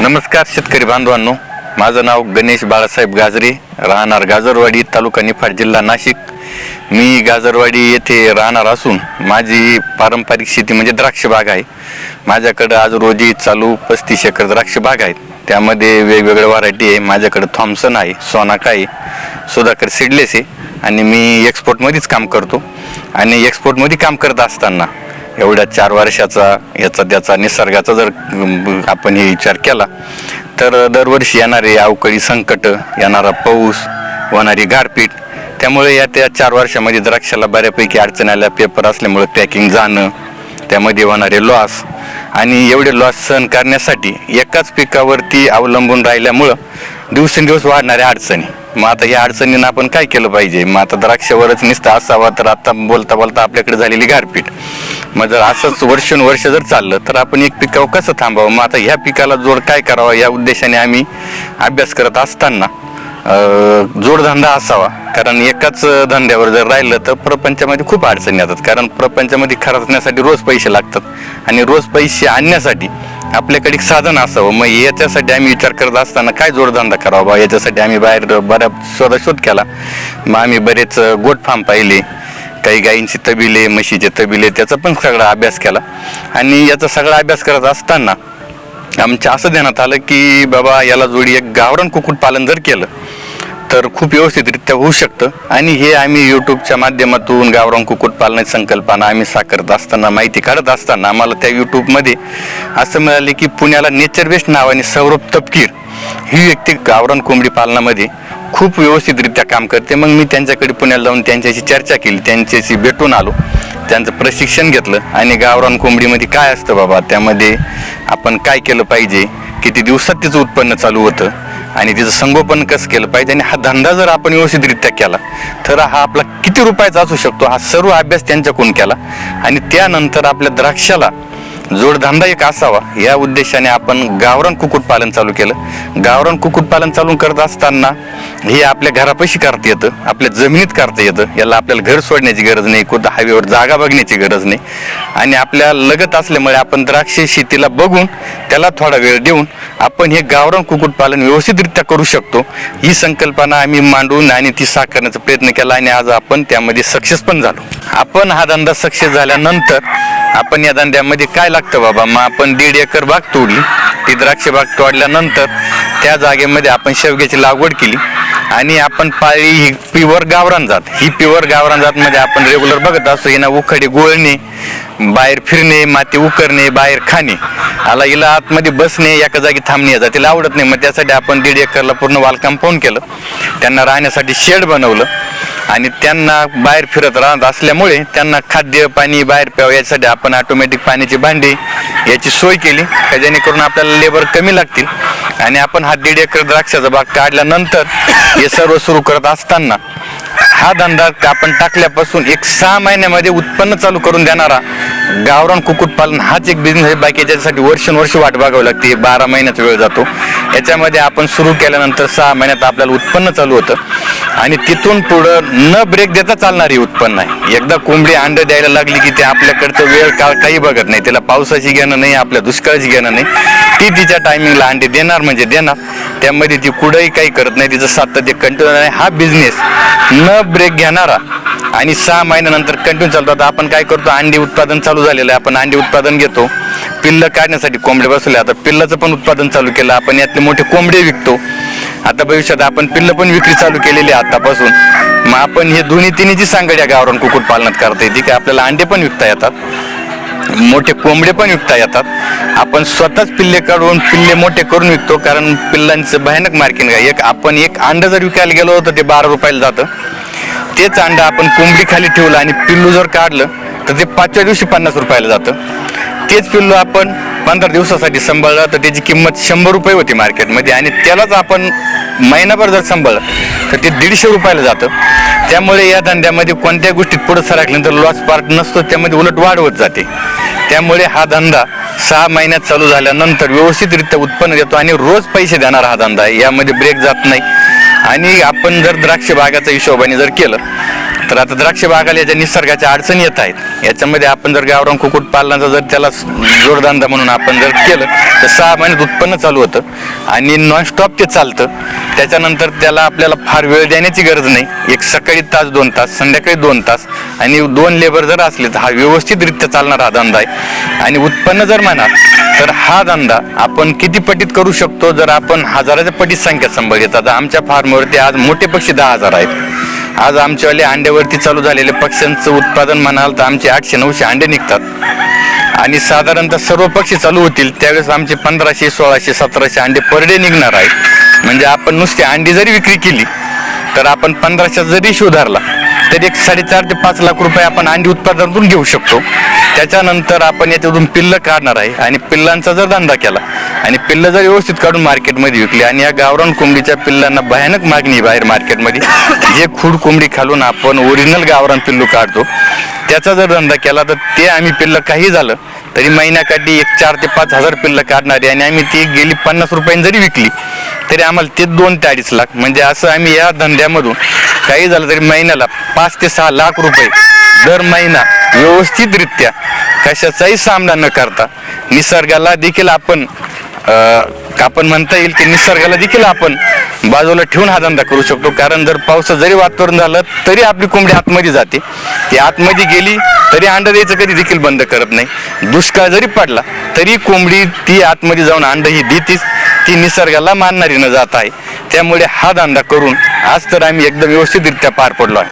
नमस्कार शेतकरी बांधवांनो. माझं नाव गणेश बाळासाहेब गाजरे राहणार गाजरवाडी तालुका निफाड जिल्हा नाशिक. मी गाजरवाडी येथे राहणार असून माझी पारंपरिक शेती म्हणजे द्राक्ष बाग आहे. माझ्याकडं आज रोजी चालू पस्तीस एकर द्राक्ष बाग आहेत. त्यामध्ये वेगवेगळ्या व्हरायटी आहे. माझ्याकडं थॉम्सन आहे सोनाका आहे सुधाकर सिडलेस आहे. आणि मी एक्सपोर्टमध्येच काम करतो. आणि एक्सपोर्टमध्ये काम करत असताना एवढ्या चार वर्षाचा याचा त्याचा निसर्गाचा जर आपण हे विचार केला तर दरवर्षी येणारे अवकाळी संकट येणारा पाऊस होणारी गारपीट त्यामुळे या त्या चार वर्षामध्ये द्राक्षाला बऱ्यापैकी अडचण आल्या पेपर असल्यामुळे पॅकिंग जाणं त्यामध्ये होणारे लॉस आणि एवढे लॉस सहन करण्यासाठी एकाच पिकावरती अवलंबून राहिल्यामुळं दिवसेंदिवस वाढणाऱ्या अडचणी. मग आता या अडचणींना आपण काय केलं पाहिजे? मग आता द्राक्षावरच नुसतं असावा तर आता बोलता बोलता आपल्याकडे झालेली गारपीट. मग जर असंच वर्षानुवर्ष जर चाललं तर आपण एक पिकावर कसं थांबावं? मग आता ह्या पिकाला जोड काय करावा? या उद्देशाने आम्ही अभ्यास करत असताना जोडधंदा असावा. कारण एकाच धंद्यावर जर राहिलं तर प्रपंचामध्ये खूप अडचणी येतात. कारण प्रपंचामध्ये खर्चण्यासाठी रोज पैसे लागतात. आणि रोज पैसे आणण्यासाठी आपल्याकडे एक साधन असावं. मग याच्यासाठी आम्ही विचार करत असताना काय जोडधंदा करावा बा? याच्यासाठी आम्ही बाहेर बऱ्याच शोधा शोध केला. मग आम्ही बरेच गोट फार्म पाहिले. काही गायींचे तबिले म्हशीचे तबिले त्याचा पण सगळा अभ्यास केला. आणि याचा सगळा अभ्यास करत असताना आमच्या असं देण्यात आलं की बाबा याला जोडी एक गावरान कुक्कुटपालन जर केलं तर खूप व्यवस्थितरित्या होऊ शकतं. आणि हे आम्ही यूट्यूबच्या माध्यमातून गावरान कुक्कुटपालनाची संकल्पना आम्ही साकारत असताना माहिती काढत असताना आम्हाला त्या यूट्यूबमध्ये असं मिळाले की पुण्याला नेचर बेस्ट नावाने सौरभ तपकीर ही व्यक्ती गावरान कोंबडी पालनामध्ये खूप व्यवस्थितरित्या काम करते. मग मी त्यांच्याकडे पुण्याला जाऊन त्यांच्याशी चर्चा केली त्यांच्याशी भेटून आलो त्यांचं प्रशिक्षण घेतलं. आणि गावरान कोंबडीमध्ये काय असतं बाबा? त्यामध्ये आपण काय केलं पाहिजे? किती दिवसात त्याचं उत्पन्न चालू होतं? आणि तिचं संगोपन कसं केलं पाहिजे आणि हा धंदा जर आपण व्यवस्थितरित्या केला तर हा आपला किती रुपयाचा असू शकतो? हा सर्व अभ्यास त्यांच्याकडून केला. आणि त्यानंतर आपल्या द्राक्षाला जोडधंदा एक असावा या उद्देशाने आपण गावरान कुक्कुटपालन चालू केलं. गावरान कुक्कुटपालन चालू करत असताना हे आपल्या घरापाशी करता येतं आपल्या जमिनीत करता येतं. याला आपल्याला घर सोडण्याची गरज नाही कुठं हायवेवर जागा बघण्याची गरज नाही. आणि आपल्या लगत असल्यामुळे आपण द्राक्ष शेतीला बघून त्याला थोडा वेळ देऊन आपण हे गावरान कुक्कुटपालन व्यवस्थितरित्या करू शकतो. ही संकल्पना आम्ही मांडून आणि ती साकारण्याचा प्रयत्न केला आणि आज आपण त्यामध्ये सक्सेस पण झालो. आपण हा धंदा सक्सेस झाल्यानंतर आपण या धंद्यामध्ये काय लागतं बाबा? मग आपण दीड एकर बाग तोडली. ती द्राक्ष बाग तोडल्यानंतर त्या जागेमध्ये आपण शेवग्याची लागवड केली. आणि आपण पाळी ही प्युअर गावरान जात. ही प्युअर गावरान जात मध्ये आपण रेग्युलर बघत असतो हिना उखडे गोळणे बाहेर फिरणे माती उकरणे बाहेर खाणे. आला हिला आतमध्ये बसणे एका जागी थांबणे याचा तिला आवडत नाही. मग त्यासाठी आपण दीड एकरला पूर्ण वाल कंपाऊंड केलं. त्यांना राहण्यासाठी शेड बनवलं. आणि त्यांना बाहेर फिरत राहत असल्यामुळे त्यांना खाद्य पाणी बाहेर प्यावं यासाठी आपण ऑटोमॅटिक पाण्याची भांडी याची सोय केली का जेणेकरून आपल्याला लेबर कमी लागतील. आणि आपण हा दीड एकर द्राक्षाचा बाग काढल्यानंतर हे सर्व सुरू करत असताना हा धंदा आपण टाकल्यापासून एक सहा महिन्यामध्ये उत्पन्न चालू करून देणारा गावरान कुक्कुटपालन हाच एक बिझनेस आहे. बाकी याच्यासाठी वर्षानुवर्ष वाट बघावी लागते. बारा महिन्याचा वेळ जातो. याच्यामध्ये आपण सुरू केल्यानंतर सहा महिन्यात आपल्याला उत्पन्न चालू होतं. आणि तिथून पुढं न ब्रेक देता चालणारी उत्पन्न आहे. एकदा कोंबडी अंड द्यायला लागली की ते आपल्याकडचं वेळ काळ काही बघत नाही. त्याला पावसाची घेणं नाही आपल्या दुष्काळाची घेणं नाही. ती तिच्या टायमिंगला अंडे देणार म्हणजे देणार. त्यामध्ये ती कुठंही काही करत नाही. तिचं सातत्य कंटिन्यू आहे. हा बिझनेस न ब्रेक घेणारा. आणि सहा महिन्यानंतर कंटिन्यू चालतो. आपण काय करतो? अंडी उत्पादन चालू झालेलं आहे. आपण अंडी उत्पादन घेतो. पिल्लं काढण्यासाठी कोंबडे बसवले. आता पिल्लाचं पण उत्पादन चालू केलं. आपण यातले मोठे कोंबडे विकतो. आता भविष्यात आपण पिल्ल पण विक्री चालू केलेली आहे आतापासून. मग आपण हे दोन्ही तिन्ही जी सांगड या गावरान कुक्कुटपालनात करता येते की आपल्याला अंडे पण विकता येतात. मोठे कोंबडे पण विकता येतात. आपण स्वतःच पिल्ले काढून पिल्ले मोठे करून विकतो. कारण पिल्लांचं भयानक मार्केट आहे. एक आपण एक अंड जर विकायला गेलो तर ते बारा रुपयाला जातं. तेच अंडा आपण कोंबडी खाली ठेवलं आणि पिल्लू जर काढलं तर ते पाचव्या दिवशी पन्नास रुपयाला जातं. तेच पिल्लू आपण पंधरा दिवसासाठी सांभाळलं तर त्याची किंमत शंभर रुपये होती मार्केटमध्ये आणि त्यालाच आपण महिनाभर जर सांभाळलं तर ते दीडशे रुपयाला जातं. त्यामुळे या धंद्यामध्ये कोणत्या गोष्टीत पुढे सरकल्यानंतर लॉस पार्ट नसतो त्यामध्ये उलट वाढ होत जाते. त्यामुळे हा धंदा सहा महिन्यात चालू झाल्यानंतर व्यवस्थितरित्या उत्पन्न देतो आणि रोज पैसे देणारा हा धंदा आहे. यामध्ये ब्रेक जात नाही. आणि आपण जर द्राक्ष बागाचा हिशोबाने जर केलं तर आता द्राक्ष बागाला याच्या निसर्गाच्या अडचणी येत आहेत. याच्यामध्ये आपण जर गावरान कुक्कुट पालनाचा जर त्याला जोडधंदा म्हणून आपण जर केलं तर सहा महिन्यात उत्पन्न चालू होतं आणि नॉनस्टॉप ते चालतं. त्याच्यानंतर त्याला आपल्याला फार वेळ देण्याची गरज नाही. एक सकाळी तास दोन तास संध्याकाळी दोन तास आणि दोन लेबर जर असले तर हा व्यवस्थितरित्या चालणारा हा धंदा आहे. आणि उत्पन्न जर म्हणा तर हा धंदा आपण किती पटीत करू शकतो? जर आपण हजाराच्या पटीत संख्या संभाळली घेतात आता आमच्या फार्मवरती आज मोठे पक्षी दहा हजार आहेत. आज आमच्यावाले अंड्यावरती चालू झालेले पक्ष्यांचं उत्पादन म्हणाल तर आमचे आठशे नऊशे अंडे निघतात. आणि साधारणतः सर्व पक्षी चालू होतील त्यावेळेस आमचे पंधराशे सोळाशे सतराशे अंडे पर डे निघणार आहे म्हणजे आपण नुसती अंडी जरी विक्री केली तर आपण पंधराशे जरी शोधारला तर एक साडेचार ते पाच लाख रुपये आपण अंडी उत्पादनातून घेऊ शकतो. त्याच्यानंतर आपण याच्यातून पिल्लं काढणार आहे. आणि पिल्लांचा जर धंदा केला आणि पिल्लं जर व्यवस्थित काढून मार्केटमध्ये विकली आणि या गावरान कोंबडीच्या पिल्लांना भयानक मागणी बाहेर मार्केटमध्ये जे खूड कोंबडी खालून आपण ओरिजिनल गावरान पिल्लू काढतो त्याचा जर धंदा केला तर ते आम्ही पिल्लं काही झालं तरी महिन्याकाठी एक चार ते पाच हजार पिल्लं काढणारी आणि आम्ही ती गेली पन्नास रुपयांनी जरी विकली तरी आम्हाला ते दोन ते अडीच लाख. म्हणजे असं आम्ही या धंद्यामधून काही झालं तरी महिन्याला पाच ते सहा लाख रुपये दर महिना व्यवस्थितरित्या कशाचाही सामना न करता निसर्गाला देखील आपण आपण म्हणता येईल की निसर्गाला देखील आपण बाजूला ठेवून हा धंदा करू शकतो. कारण जर पावसात जरी वातावरण झालं तरी आपली कोंबडी आतमध्ये जाते. ती आतमध्ये गेली तरी अंड द्यायचं कधी देखील बंद करत नाही. दुष्काळ जरी पडला तरी कोंबडी ती आतमध्ये जाऊन अंड ही देतीच. ती निसर्गाला मानणारी न जात आहे. त्यामुळे हा धंदा करून आज तर आम्ही एकदम व्यवस्थितरित्या पार पडलो आहे.